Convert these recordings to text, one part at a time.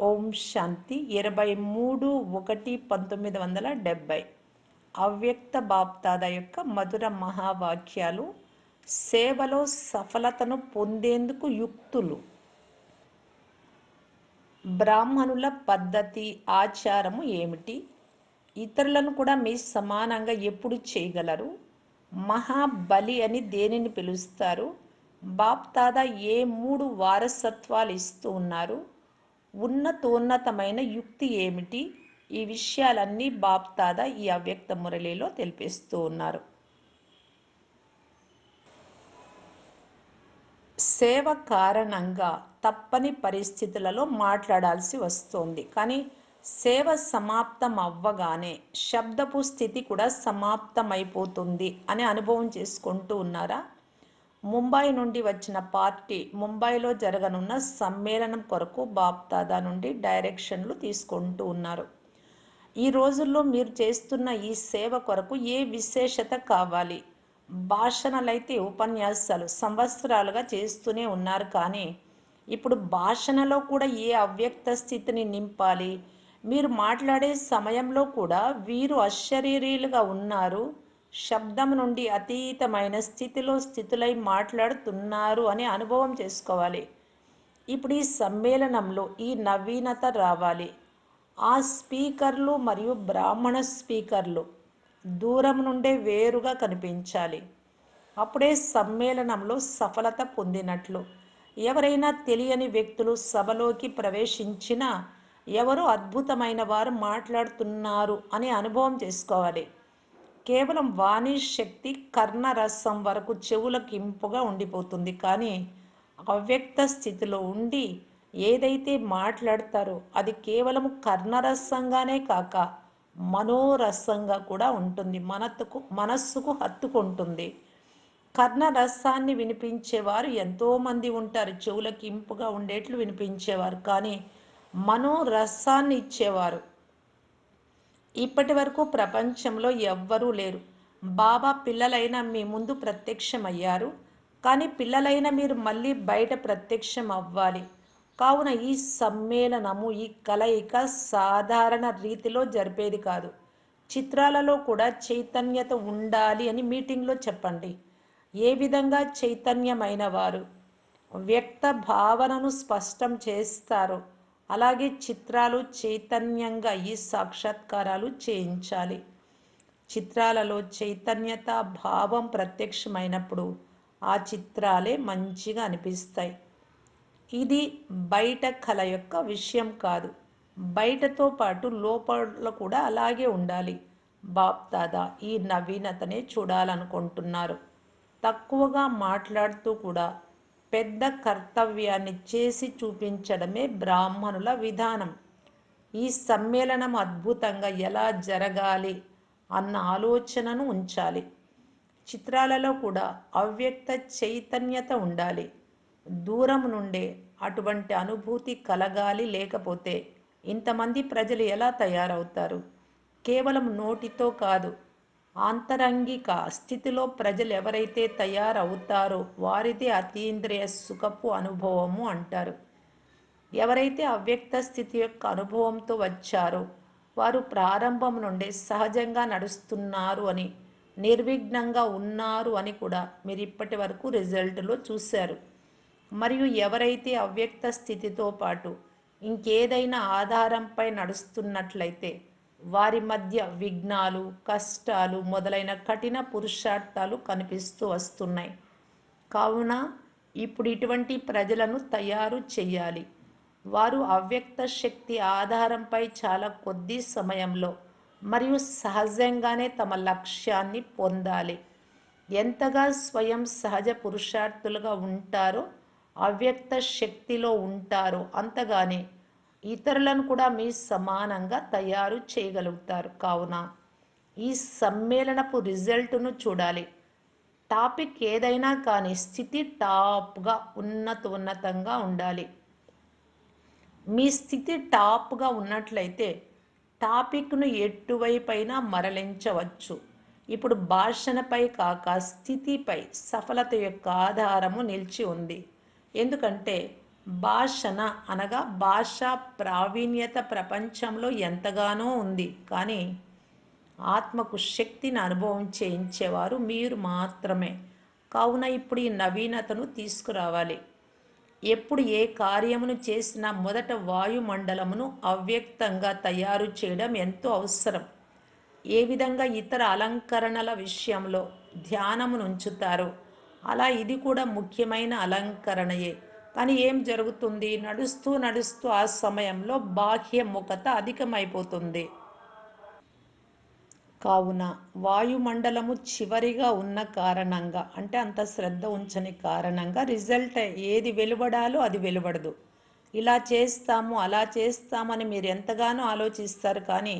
ఓం శాంతి ఇరవై మూడు ఒకటి పంతొమ్మిది వందల డెబ్భై. అవ్యక్త బాప్తాద యొక్క మధుర మహావాక్యాలు సేవలో సఫలతను పొందేందుకు యుక్తులు. బ్రాహ్మణుల పద్ధతి ఆచారము ఏమిటి? ఇతరులను కూడా మీ సమానంగా ఎప్పుడు చేయగలరు? మహాబలి అని దేనిని పిలుస్తారు? బాప్తాద ఏ మూడు వారసత్వాలు ఇస్తూ ఉన్నారు? ఉన్నతోన్నతమైన యుక్తి ఏమిటి? ఈ విషయాలన్నీ బాప్తాద ఈ అవ్యక్త మురళిలో తెలిపిస్తూ ఉన్నారు. సేవ కారణంగా తప్పని పరిస్థితులలో మాట్లాడాల్సి వస్తుంది. కానీ సేవ సమాప్తం అవ్వగానే శబ్దపు స్థితి కూడా సమాప్తమైపోతుంది అని అనుభవం చేసుకుంటూ ఉన్నారా? ముంబై నుండి వచ్చిన పార్టీ ముంబైలో జరగనున్న సమ్మేళనం కొరకు బాప్దాదా నుండి డైరెక్షన్లు తీసుకుంటూ ఉన్నారు. ఈ రోజుల్లో మీరు చేస్తున్న ఈ సేవ కొరకు ఏ విశేషత కావాలి? భాషణలైతే ఉపన్యాసాలు సంవత్సరాలుగా చేస్తూనే ఉన్నారు కానీ ఇప్పుడు భాషణలో కూడా ఏ అవ్యక్త స్థితిని నింపాలి? మీరు మాట్లాడే సమయంలో కూడా వీరు అశరీరీలుగా ఉన్నారు. శబ్దం నుండి అతీతమైన స్థితిలో స్థితులై మాట్లాడుతున్నారు అని అనుభవం చేసుకోవాలి. ఇప్పుడు ఈ సమ్మేళనంలో ఈ నవీనత రావాలి. ఆ స్పీకర్లు మరియు బ్రాహ్మణ స్పీకర్లు దూరం నుండే వేరుగా కనిపించాలి. అప్పుడే సమ్మేళనంలో సఫలత పొందినట్లు. ఎవరైనా తెలియని వ్యక్తులు సభలోకి ప్రవేశించినా ఎవరు అద్భుతమైన వారు మాట్లాడుతున్నారు అని అనుభవం చేసుకోవాలి. కేవలం వాణి శక్తి కర్ణరసం వరకు చెవులకు ఇంపుగా ఉండిపోతుంది. కానీ అవ్యక్త స్థితిలో ఉండి ఏదైతే మాట్లాడతారో అది కేవలం కర్ణరసంగానే కాక మనోరసంగా కూడా ఉంటుంది. మనత్తుకు మనస్సుకు హత్తుకుంటుంది కర్ణరసాన్ని వినిపించేవారు ఎంతోమంది ఉంటారు. చెవులకు ఇంపుగా ఉండేట్లు వినిపించేవారు. కానీ మనోరసాన్ని ఇచ్చేవారు ఇప్పటి వరకు ప్రపంచంలో ఎవ్వరూ లేరు. బాబా పిల్లలైన మీ ముందు ప్రత్యక్షమయ్యారు. కానీ పిల్లలైన మీరు మళ్ళీ బయట ప్రత్యక్షం అవ్వాలి కావున ఈ సమ్మేళనము ఈ కలయిక సాధారణ రీతిలో జరిపేది కాదు. చిత్రాలలో కూడా చైతన్యత ఉండాలి అని మీటింగ్లో చెప్పండి. ఏ విధంగా చైతన్యమైన వారు వ్యక్త భావనను స్పష్టం చేస్తారో అలాగే చిత్రాలు చైతన్యంగా ఈ సాక్షాత్కారాలు చేయించాలి. చిత్రాలలో చైతన్యత భావం ప్రత్యక్షమైనప్పుడు ఆ చిత్రాలే మంచిగా అనిపిస్తాయి. ఇది బయట కళ యొక్క విషయం కాదు. బయటతో పాటు లోపల కూడా అలాగే ఉండాలి. బాప్దాదా ఈ నవీనతనే చూడాలనుకుంటున్నారు. తక్కువగా మాట్లాడుతూ కూడా పెద్ద కర్తవ్యాన్ని చేసి చూపించడమే బ్రాహ్మణుల విధానం. ఈ సమ్మేళనం అద్భుతంగా ఎలా జరగాలి అన్న ఆలోచనను ఉంచాలి. చిత్రాలలో కూడా అవ్యక్త చైతన్యత ఉండాలి. దూరం నుండే అటువంటి అనుభూతి కలగాలి లేకపోతే ఇంతమంది ప్రజలు ఎలా తయారవుతారు? కేవలం నోటితో కాదు ఆంతరంగిక స్థితిలో ప్రజలు ఎవరైతే తయారవుతారో వారిది అతీంద్రియ సుఖపు అనుభవము అంటారు. ఎవరైతే అవ్యక్త స్థితి యొక్క అనుభవంతో వచ్చారో వారు ప్రారంభం నుండే సహజంగా నడుస్తున్నారు అని నిర్విఘ్నంగా ఉన్నారు అని కూడా మీరు ఇప్పటి వరకు రిజల్ట్లో చూశారు. మరియు ఎవరైతే అవ్యక్త స్థితితో పాటు ఇంకేదైనా ఆధారంపై నడుస్తున్నట్లయితే వారి మధ్య విఘ్నాలు కష్టాలు మొదలైన కఠిన పురుషార్థాలు కనిపిస్తూ వస్తున్నాయి. కావున ఇప్పుడు ఇటువంటి ప్రజలను తయారు చేయాలి. వారు అవ్యక్త శక్తి ఆధారంపై చాలా కొద్ది సమయంలో మరియు సహజంగానే తమ లక్ష్యాన్ని పొందాలి. ఎంతగా స్వయం సహజ పురుషార్థులుగా ఉంటారో అవ్యక్త శక్తిలో ఉంటారో అంతగానే ఇతరులను కూడా మీ సమానంగా తయారు చేయగలుగుతారు. కావున ఈ సమ్మేళనపు రిజల్ట్ను చూడాలి. టాపిక్ ఏదైనా కానీ స్థితి టాప్గా ఉన్నతోన్నతంగా ఉండాలి. మీ స్థితి టాప్గా ఉన్నట్లయితే టాపిక్ను ఎటువైపైనా మరలించవచ్చు. ఇప్పుడు భాషణపై కాక స్థితిపై సఫలత యొక్క ఆధారము నిలిచి ఉంది. ఎందుకంటే భాషణ అనగా భాషా ప్రావీణ్యత ప్రపంచంలో ఎంతగానో ఉంది. కానీ ఆత్మకు శక్తిని అనుభవం చేయించేవారు మీరు మాత్రమే. కావున ఇప్పుడు ఈ నవీనతను తీసుకురావాలి. ఎప్పుడు ఏ కార్యమును చేసినా మొదట వాయుమండలమును అవ్యక్తంగా తయారు చేయడం ఎంతో అవసరం. ఏ విధంగా ఇతర అలంకరణల విషయంలో ధ్యానమును ఉంచుతారో అలా ఇది కూడా ముఖ్యమైన అలంకరణయే. కానీ ఏం జరుగుతుంది? నడుస్తూ నడుస్తూ ఆ సమయంలో బాహ్య ముఖత అధికమైపోతుంది. కావున వాయుమండలము చివరిగా ఉన్న కారణంగా అంటే అంత శ్రద్ధ ఉంచని కారణంగా రిజల్ట్ ఏది వెలువడాలో అది వెలువడదు. ఇలా చేస్తాము అలా చేస్తామని మీరు ఎంతగానో ఆలోచిస్తారు కానీ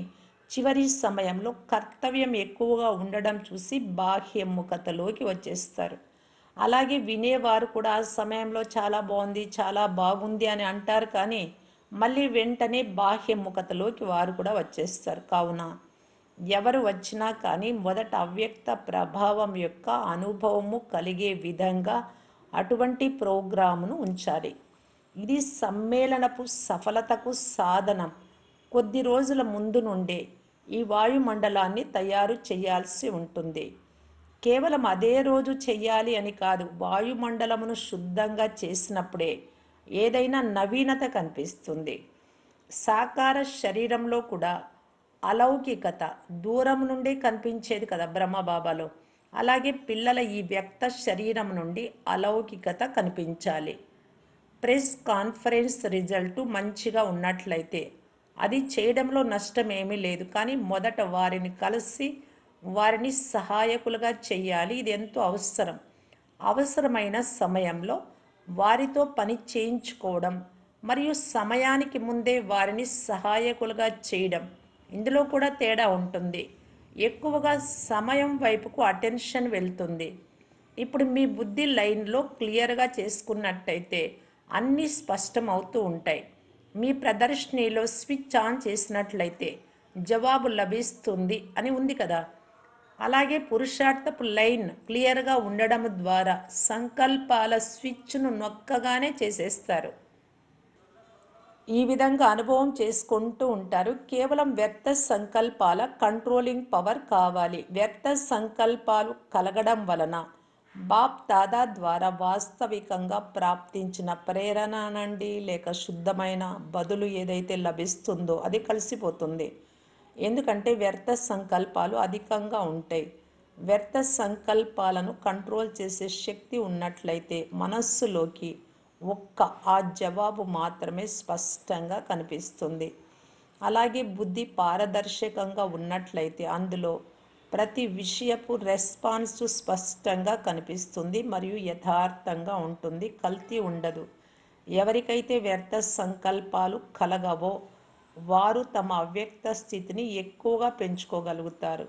చివరి సమయంలో కర్తవ్యం ఎక్కువగా ఉండడం చూసి బాహ్యముఖతలోకి వచ్చేస్తారు. అలాగే వినేవారు కూడా ఆ సమయంలో చాలా బాగుంది చాలా బాగుంది అని అంటారు. కానీ మళ్ళీ వెంటనే బాహ్యముఖతలోకి వారు కూడా వచ్చేస్తారు. కావున ఎవరు వచ్చినా కానీ మొదట అవ్యక్త ప్రభావం యొక్క అనుభవము కలిగే విధంగా అటువంటి ప్రోగ్రామును ఉంచాలి. ఇది సమ్మేళనపు సఫలతకు సాధనం. కొద్ది రోజుల ముందు నుండే ఈ వాయుమండలాన్ని తయారు చేయాల్సి ఉంటుంది. కేవలం అదే రోజు చెయ్యాలి అని కాదు వాయుమండలమును శుద్ధంగా చేసినప్పుడే ఏదైనా నవీనత కనిపిస్తుంది. సాకార శరీరంలో కూడా అలౌకికత దూరం నుండి కనిపించేది కదా బ్రహ్మబాబాలో. అలాగే పిల్లల ఈ వ్యక్త శరీరం నుండి అలౌకికత కనిపించాలి. ప్రెస్ కాన్ఫరెన్స్ రిజల్ట్ మంచిగా ఉన్నట్లయితే అది చేయడంలో నష్టం ఏమీ లేదు. కానీ మొదట వారిని కలిసి వారిని సహాయకులుగా చేయాలి ఇది ఎంతో అవసరం. అవసరమైన సమయంలో వారితో పని చేయించుకోవడం మరియు సమయానికి ముందే వారిని సహాయకులుగా చేయడం ఇందులో కూడా తేడా ఉంటుంది. ఎక్కువగా సమయం వైపుకు అటెన్షన్ వెళ్తుంది. ఇప్పుడు మీ బుద్ధి లైన్లో క్లియర్గా చేసుకున్నట్టయితే అన్నీ స్పష్టం అవుతూ ఉంటాయి. మీ ప్రదర్శనలో స్విచ్ ఆన్ చేసినట్లయితే జవాబు లభిస్తుంది అని ఉంది కదా. అలాగే పురుషార్థపు లైన్ క్లియర్గా ఉండడం ద్వారా సంకల్పాల స్విచ్ను నొక్కగానే చేసేస్తారు. ఈ విధంగా అనుభవం చేసుకుంటూ ఉంటారు. కేవలం వ్యర్థ సంకల్పాల కంట్రోలింగ్ పవర్ కావాలి. వ్యర్థ సంకల్పాలు కలగడం వలన బాప్ దాదా ద్వారా వాస్తవికంగా ప్రాప్తించిన ప్రేరణ నుండి లేక శుద్ధమైన బదులు ఏదైతే లభిస్తుందో అది కలిసిపోతుంది. ఎందుకంటే వ్యర్థ సంకల్పాలు అధికంగా ఉంటాయి. వ్యర్థ సంకల్పాలను కంట్రోల్ చేసే శక్తి ఉన్నట్లయితే మనస్సులోకి ఒక్క ఆ జవాబు మాత్రమే స్పష్టంగా కనిపిస్తుంది. అలాగే బుద్ధి పారదర్శకంగా ఉన్నట్లయితే అందులో ప్రతి విషయపు రెస్పాన్స్ స్పష్టంగా కనిపిస్తుంది మరియు యథార్థంగా ఉంటుంది. కల్తీ ఉండదు. ఎవరికైతే వ్యర్థ సంకల్పాలు కలగవో వారు తమ అవ్యక్త స్థితిని ఎక్కువగా పెంచుకోగలుగుతారు.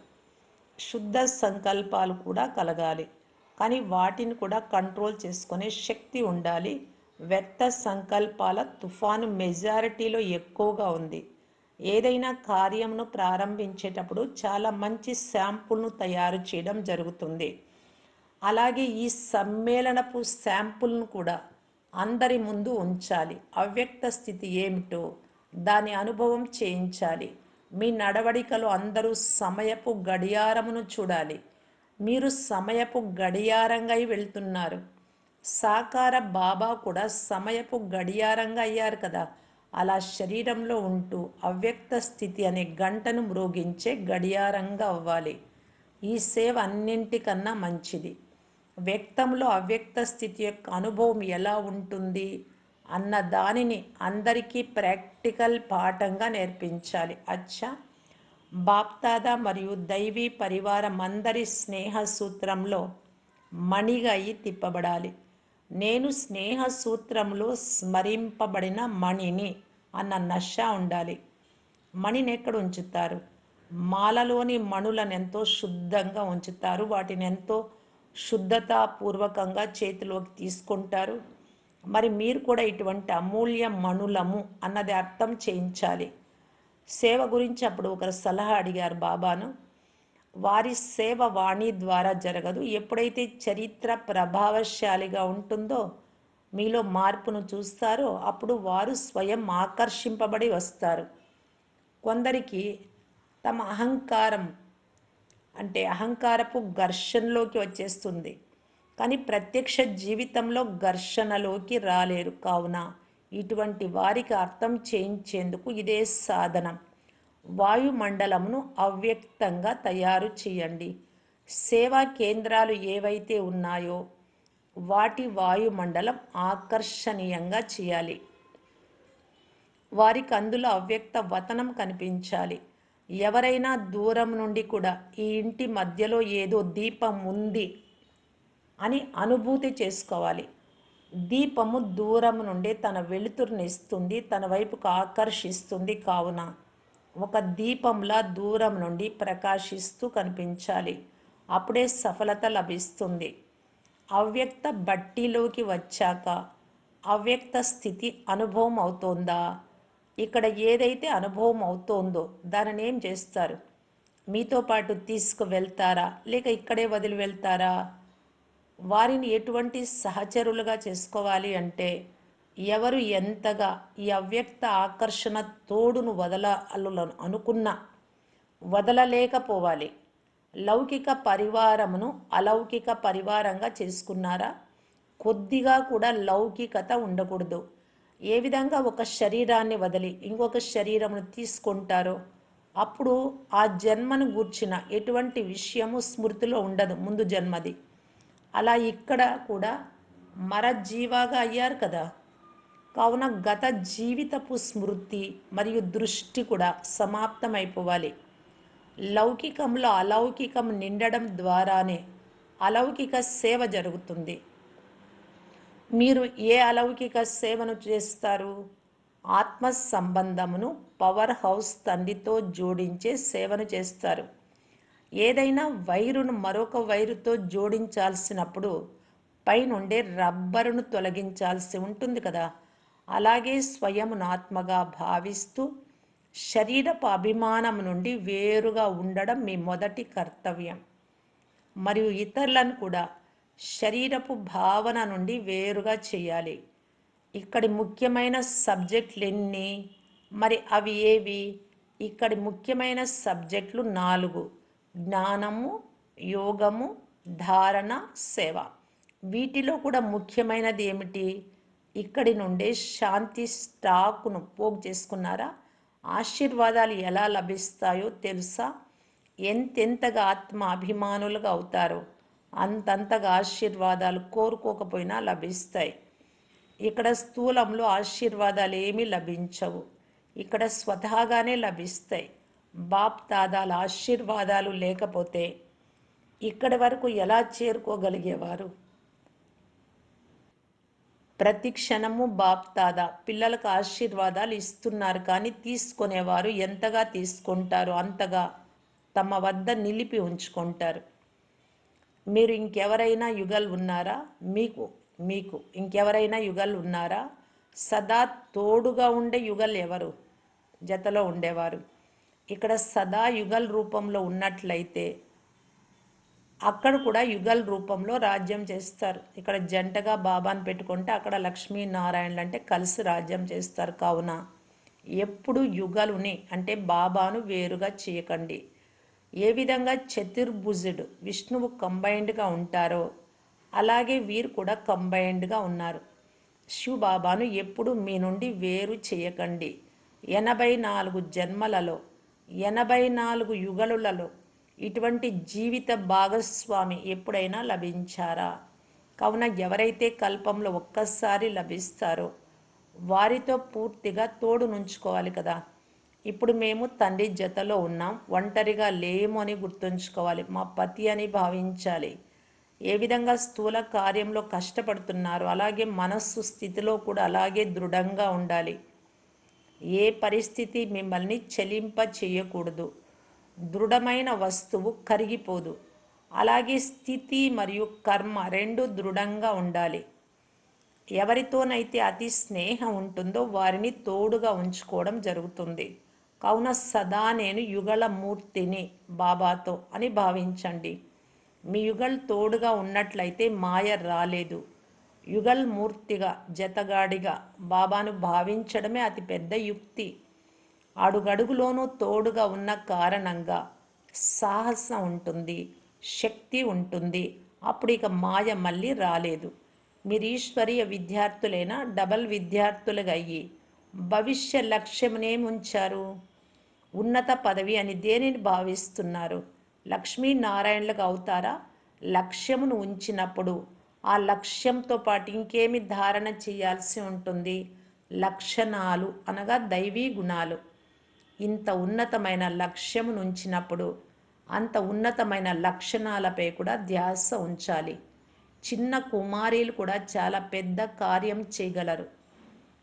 శుద్ధ సంకల్పాలు కూడా కలగాలి. కానీ వాటిని కూడా కంట్రోల్ చేసుకునే శక్తి ఉండాలి. వ్యర్థ సంకల్పాల తుఫాను మెజారిటీలో ఎక్కువగా ఉంది. ఏదైనా కార్యమును ప్రారంభించేటప్పుడు చాలా మంచి శాంపుల్ను తయారు చేయడం జరుగుతుంది. అలాగే ఈ సమ్మేళనపు శాంపుల్ను కూడా అందరి ముందు ఉంచాలి. అవ్యక్త స్థితి ఏమిటో దాని అనుభవం చేయించాలి. మీ నడవడికలో అందరూ సమయపు గడియారమును చూడాలి. మీరు సమయపు గడియారంగా వెళ్తున్నారు. సాకార బాబా కూడా సమయపు గడియారంగా అయ్యారు కదా. అలా శరీరంలో ఉంటూ అవ్యక్త స్థితి అనే గంటను మ్రోగించే గడియారంగా అవ్వాలి. ఈ సేవ అన్నింటికన్నా మంచిది. వ్యక్తంలో అవ్యక్త స్థితి యొక్క అనుభవం ఎలా ఉంటుంది? అన్న దానిని అందరికీ ప్రాక్టికల్ పాఠంగా నేర్పించాలి. అచ్చా! బాప్తాదా మరియు దైవీ పరివారం అందరి స్నేహ సూత్రంలో మణిగా అయి తిప్పబడాలి. నేను స్నేహ సూత్రంలో స్మరింపబడిన మణిని అన్న నష ఉండాలి. మణిని ఎక్కడ ఉంచుతారు? మాలలోని మణులను ఎంతో శుద్ధంగా ఉంచుతారు. వాటిని ఎంతో శుద్ధతాపూర్వకంగా చేతిలోకి తీసుకుంటారు. మరి మీరు కూడా ఇటువంటి అమూల్య మణులము అన్నది అర్థం చేయించాలి. సేవ గురించి అప్పుడు ఒకరు సలహా అడిగారు బాబాను. వారి సేవ వాణి ద్వారా జరగదు. ఎప్పుడైతే చరిత్ర ప్రభావశాలిగా ఉంటుందో మీలో మార్పును చూస్తారో అప్పుడు వారు స్వయం ఆకర్షింపబడి వస్తారు. కొందరికి తమ అహంకారం అంటే అహంకారపు ఘర్షణలోకి వచ్చేస్తుంది. కానీ ప్రత్యక్ష జీవితంలో ఘర్షణలోకి రాలేరు. కావున ఇటువంటి వారికి అర్థం చేయించేందుకు ఇదే సాధనం. వాయుమండలమును అవ్యక్తంగా తయారు చేయండి. సేవా కేంద్రాలు ఏవైతే ఉన్నాయో వాటి వాయుమండలం ఆకర్షణీయంగా చేయాలి. వారికి అందులో అవ్యక్త వతనం కనిపించాలి. ఎవరైనా దూరం నుండి కూడా ఈ ఇంటి మధ్యలో ఏదో దీపం ఉంది అని అనుభూతి చేసుకోవాలి. దీపము దూరం నుండి తన వెలుతురుని ఇస్తుంది తన వైపుకు ఆకర్షిస్తుంది కావున ఒక దీపంలా దూరం నుండి ప్రకాశిస్తూ కనిపించాలి. అప్పుడే సఫలత లభిస్తుంది. అవ్యక్త బట్టిలోకి వచ్చాక అవ్యక్త స్థితి అనుభవం అవుతోందా? ఇక్కడ ఏదైతే అనుభవం అవుతోందో దానిని ఏం చేస్తారు? మీతో పాటు తీసుకు వెళ్తారా లేక ఇక్కడే వదిలి వెళ్తారా వారిని ఎటువంటి సహచరులుగా చేసుకోవాలి అంటే ఎవరు ఎంతగా ఈ అవ్యక్త ఆకర్షణ తోడును వదలాలను అనుకున్నా వదలలేకపోవాలి. లౌకిక పరివారమును అలౌకిక పరివారంగా చేసుకున్నారా? కొద్దిగా కూడా లౌకికత ఉండకూడదు. ఏ విధంగా ఒక శరీరాన్ని వదిలి ఇంకొక శరీరమును తీసుకుంటారో అప్పుడు ఆ జన్మను గూర్చిన ఎటువంటి విషయము స్మృతిలో ఉండదు ముందు జన్మది. అలా ఇక్కడ కూడా మరజీవాగా అయ్యారు కదా. కావున గత జీవితపు స్మృతి మరియు దృష్టి కూడా సమాప్తమైపోవాలి. లౌకికంలో అలౌకికం నిండడం ద్వారానే అలౌకిక సేవ జరుగుతుంది. మీరు ఏ అలౌకిక సేవను చేస్తారు? ఆత్మ సంబంధమును పవర్ హౌస్ తండ్రితో జోడించే సేవను చేస్తారు. ఏదైనా వైరును మరొక వైరుతో జోడించాల్సినప్పుడు పైనుండే రబ్బరును తొలగించాల్సి ఉంటుంది కదా. అలాగే స్వయమునాత్మగా భావిస్తూ శరీరపు అభిమానం నుండి వేరుగా ఉండడం మీ మొదటి కర్తవ్యం. మరియు ఇతరులను కూడా శరీరపు భావన నుండి వేరుగా చేయాలి. ఇక్కడి ముఖ్యమైన సబ్జెక్టులు ఎన్ని? మరి అవి ఏవి? ఇక్కడి ముఖ్యమైన సబ్జెక్టులు నాలుగు. జ్ఞానము యోగము ధారణ సేవ. వీటిలో కూడా ముఖ్యమైనది ఏమిటి? ఇక్కడి నుండే శాంతి స్టాకును పోగు చేసుకున్నారా? ఆశీర్వాదాలు ఎలా లభిస్తాయో తెలుసా? ఎంతెంతగా ఆత్మ అభిమానులుగా అవుతారో అంతంతగా ఆశీర్వాదాలు కోరుకోకపోయినా లభిస్తాయి. ఇక్కడ స్థూలంలో ఆశీర్వాదాలు ఏమీ లభించవు. ఇక్కడ స్వతహాగానే లభిస్తాయి. బాప్ దాదాల ఆశీర్వాదాలు లేకపోతే ఇక్కడి వరకు ఎలా చేరుకోగలిగేవారు? ప్రతి క్షణము బాప్ దాదా పిల్లలకు ఆశీర్వాదాలు ఇస్తున్నారు కానీ తీసుకునేవారు ఎంతగా తీసుకుంటారు? అంతగా తమ వద్ద నిలిపి ఉంచుకుంటారు. మీరు ఇంకెవరైనా యుగల్ ఉన్నారా? మీకు మీకు ఇంకెవరైనా యుగల్ ఉన్నారా? సదా తోడుగా ఉండే యుగల్ ఎవరు? జతలో ఉండేవారు. ఇక్కడ సదా యుగల్ రూపంలో ఉన్నట్లయితే అక్కడ కూడా యుగల్ రూపంలో రాజ్యం చేస్తారు. ఇక్కడ జంటగా బాబాను పెట్టుకుంటే అక్కడ లక్ష్మీనారాయణలు అంటే కలిసి రాజ్యం చేస్తారు. కావున ఎప్పుడు యుగలుని అంటే బాబాను వేరుగా చేయకండి. ఏ విధంగా చతుర్భుజుడు విష్ణువు కంబైన్డ్గా ఉంటారో అలాగే వీరు కూడా కంబైన్డ్గా ఉన్నారు. శివబాబాను ఎప్పుడు మీ నుండి వేరు చేయకండి. ఎనభై నాలుగు జన్మలలో ఎనభై నాలుగు యుగలులలో ఇటువంటి జీవిత భాగస్వామి ఎప్పుడైనా లభించారా? కావున ఎవరైతే కల్పంలో ఒక్కసారి లభిస్తారో వారితో పూర్తిగా తోడు నుంచుకోవాలి కదా. ఇప్పుడు మేము తండ్రి జతలో ఉన్నాం ఒంటరిగా లేము అని గుర్తుంచుకోవాలి. మా పతి అని భావించాలి. ఏ విధంగా స్థూల కార్యంలో కష్టపడుతున్నారు అలాగే మనస్సు స్థితిలో కూడా అలాగే దృఢంగా ఉండాలి. ఏ పరిస్థితి మిమ్మల్ని చెలింప చేయకూడదు. దృఢమైన వస్తువు కరిగిపోదు. అలాగే స్థితి మరియు కర్మ రెండు దృఢంగా ఉండాలి. ఎవరితోనైతే అతి స్నేహం ఉంటుందో వారిని తోడుగా ఉంచుకోవడం జరుగుతుంది. కావున సదా నేను యుగల మూర్తిని బాబాతో అని భావించండి. మీ యుగల్ తోడుగా ఉన్నట్లయితే మాయ రాలేదు. యుగల్మూర్తిగా జతగాడిగా బాబాను భావించడమే అతిపెద్ద యుక్తి. అడుగడుగులోనూ తోడుగా ఉన్న కారణంగా సాహసం ఉంటుంది శక్తి ఉంటుంది. అప్పుడు ఇక మాయ మళ్ళీ రాలేదు. మీరు ఈశ్వరీయ విద్యార్థులైనా డబల్ విద్యార్థులుగా అయ్యి భవిష్య లక్ష్యమునేముంచారు ఉన్నత పదవి అని దేనిని భావిస్తున్నారు? లక్ష్మీనారాయణలకు అవుతారా? లక్ష్యమును ఉంచినప్పుడు ఆ లక్ష్యంతో పాటు ఇంకేమి ధారణ చేయాల్సి ఉంటుంది? లక్షణాలు అనగా దైవీ గుణాలు. ఇంత ఉన్నతమైన లక్ష్యము నుంచినప్పుడు అంత ఉన్నతమైన లక్షణాలపై కూడా ధ్యాస ఉంచాలి. చిన్న కుమారీలు కూడా చాలా పెద్ద కార్యం చేయగలరు.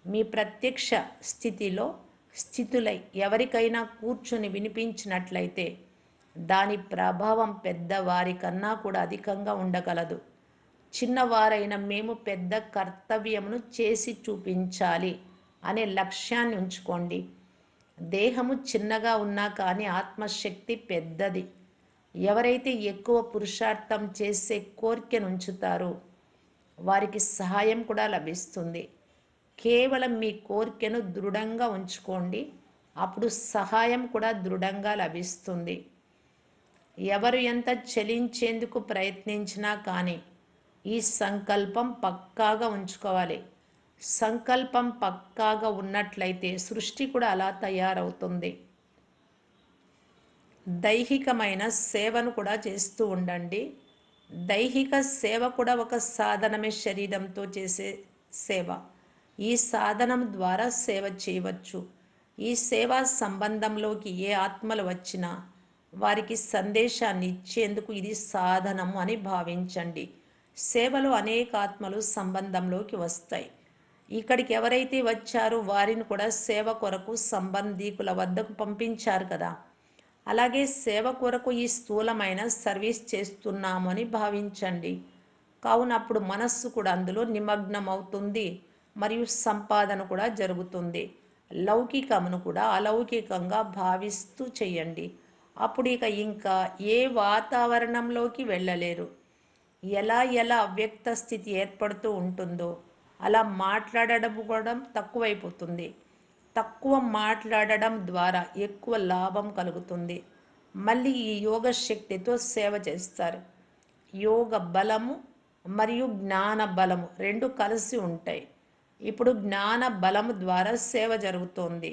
మీ ప్రత్యక్ష స్థితిలో స్థితులై ఎవరికైనా కూర్చుని వినిపించినట్లయితే దాని ప్రభావం పెద్దవారి కన్నా కూడా అధికంగా ఉండగలదు. చిన్నవారైన మేము పెద్ద కర్తవ్యమును చేసి చూపించాలి అనే లక్ష్యాన్ని ఉంచుకోండి. దేహము చిన్నగా ఉన్నా కానీ ఆత్మశక్తి పెద్దది. ఎవరైతే ఎక్కువ పురుషార్థం చేసే కోరికను ఉంచుతారో వారికి సహాయం కూడా లభిస్తుంది. కేవలం మీ కోరికను దృఢంగా ఉంచుకోండి. అప్పుడు సహాయం కూడా దృఢంగా లభిస్తుంది. ఎవరు ఎంత చెలించేందుకు ప్రయత్నించినా కానీ ఈ సంకల్పం పక్కాగా ఉంచుకోవాలి. సంకల్పం పక్కాగా ఉన్నట్లయితే సృష్టి కూడా అలా తయారవుతుంది. దైహికమైన సేవను కూడా చేస్తూ ఉండండి. దైహిక సేవ కూడా ఒక సాధనమే శరీరంతో చేసే సేవ. ఈ సాధనం ద్వారా సేవ చేయవచ్చు. ఈ సేవా సంబంధంలోకి ఏ ఆత్మలు వచ్చినా వారికి సందేశాన్ని ఇచ్చేందుకు ఇది సాధనము అని భావించండి. సేవలో అనేక ఆత్మలు సంబంధంలోకి వస్తాయి. ఇక్కడికి ఎవరైతే వచ్చారో వారిని కూడా సేవ కొరకు సంబంధీకుల వద్దకు పంపించారు కదా. అలాగే సేవ కొరకు ఈ స్థూలమైన సర్వీస్ చేస్తున్నాము అని భావించండి. కావున అప్పుడు మనస్సు కూడా అందులో నిమగ్నం అవుతుంది మరియు సంపాదన కూడా జరుగుతుంది. లౌకికమును కూడా అలౌకికంగా భావిస్తూ చేయండి. అప్పుడు ఇక ఇంకా ఏ వాతావరణంలోకి వెళ్ళలేరు. ఎలా ఎలా అవ్యక్త స్థితి ఏర్పడుతూ ఉంటుందో అలా మాట్లాడడం కూడా తక్కువైపోతుంది. తక్కువ మాట్లాడడం ద్వారా ఎక్కువ లాభం కలుగుతుంది. మళ్ళీ ఈ యోగ శక్తితో సేవ చేస్తారు. యోగ బలము మరియు జ్ఞాన బలము రెండు కలిసి ఉంటాయి. ఇప్పుడు జ్ఞాన బలము ద్వారా సేవ జరుగుతోంది.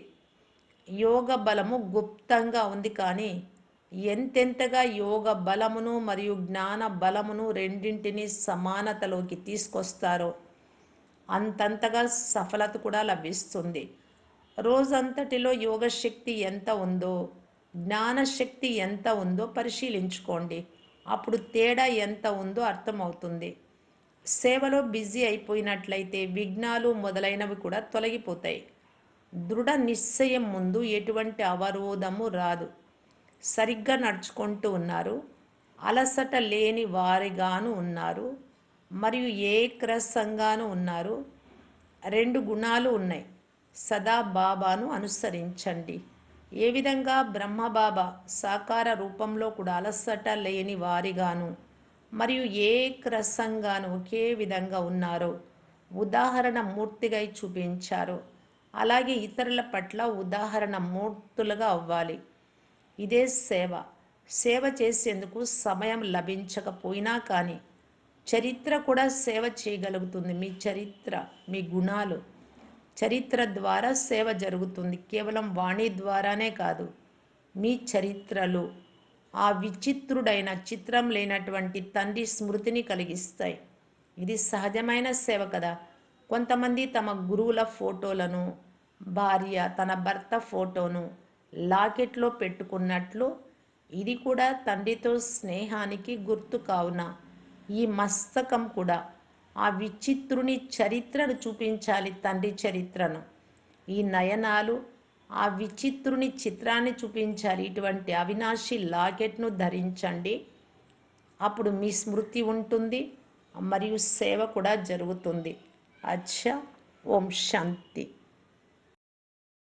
యోగ బలము గుప్తంగా ఉంది కానీ ఎంతెంతగా యోగ బలమును మరియు జ్ఞాన బలమును రెండింటినీ సమానతలోకి తీసుకొస్తారో అంతంతగా సఫలత కూడా లభిస్తుంది. రోజంతటిలో యోగశక్తి ఎంత ఉందో జ్ఞానశక్తి ఎంత ఉందో పరిశీలించుకోండి. అప్పుడు తేడా ఎంత ఉందో అర్థమవుతుంది. సేవలో బిజీ అయిపోయినట్లయితే విఘ్నాలు మొదలైనవి కూడా తొలగిపోతాయి. దృఢ నిశ్చయం ముందు ఎటువంటి అవరోధము రాదు. సరిగ్గా నడుచుకుంటూ ఉన్నారు. అలసట లేని వారిగాను ఉన్నారు. మరియు ఏక్రసంగాను ఉన్నారు. రెండు గుణాలు ఉన్నాయి. సదా బాబాను అనుసరించండి. ఏ విధంగా బ్రహ్మబాబా సాకార రూపంలో కూడా అలసట లేని వారిగాను మరియు ఏక్రసంగాను ఒకే విధంగా ఉన్నారో ఉదాహరణ మూర్తిగా చూపించారు. అలాగే ఇతరుల పట్ల ఉదాహరణ మూర్తులుగా అవ్వాలి. ఇదే సేవ. సేవ చేసేందుకు సమయం లభించకపోయినా కానీ చరిత్ర కూడా సేవ చేయగలుగుతుంది. మీ చరిత్ర మీ గుణాలు. చరిత్ర ద్వారా సేవ జరుగుతుంది. కేవలం వాణి ద్వారానే కాదు మీ చరిత్రలు ఆ విచిత్రుడైన చిత్రం లేనటువంటి తండ్రి స్మృతిని కలిగిస్తాయి. ఇది సహజమైన సేవ కదా. కొంతమంది తమ గురువుల ఫోటోలను భార్య తన భర్త ఫోటోను లాకెట్లో పెట్టుకున్నట్లు ఇది కూడా తండ్రితో స్నేహానికి గుర్తు కావున. ఈ మస్తకం కూడా ఆ విచిత్రుని చరిత్రను చూపించాలి తండ్రి చరిత్రను. ఈ నయనాలు ఆ విచిత్రుని చిత్రాన్ని చూపించాలి. ఇటువంటి అవినాశి లాకెట్ను ధరించండి. అప్పుడు మీ స్మృతి ఉంటుంది మరియు సేవ కూడా జరుగుతుంది. అచ్చా ఓం శాంతి.